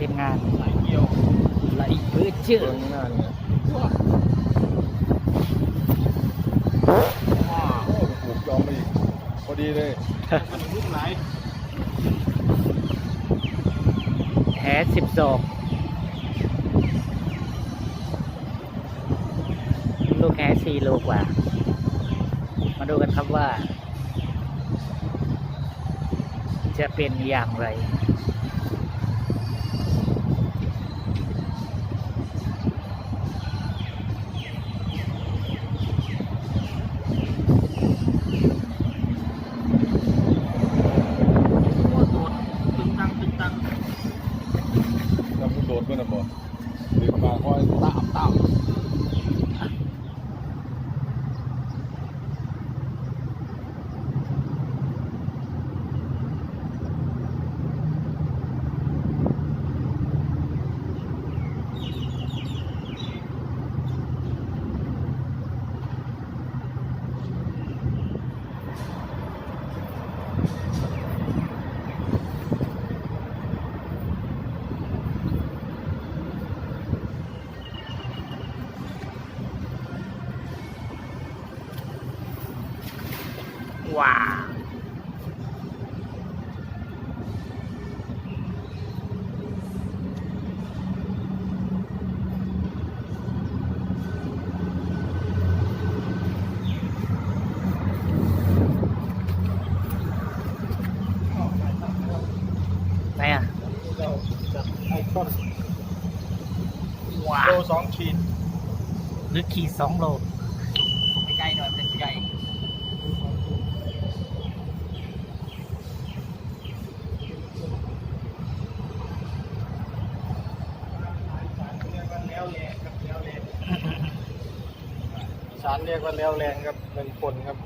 ทีมงานสายเกี่ยวไหลพื้นชื่อเบิ่งหน้าเนี่ยว้าโอ้ปลูกจอมไปอีกพอดีเลยมันลูกไหลแหสิบสองลูกแหสี่โลกว่า มาดูกันครับว่า จะเป็นอย่างไร ko na po. Hindi ko makakuha. Tap, tap. อน ว้า โล ว สองขีด หรือขีดสองโล สานเรียกว่าแล้วแรงครับเป็นคนครับ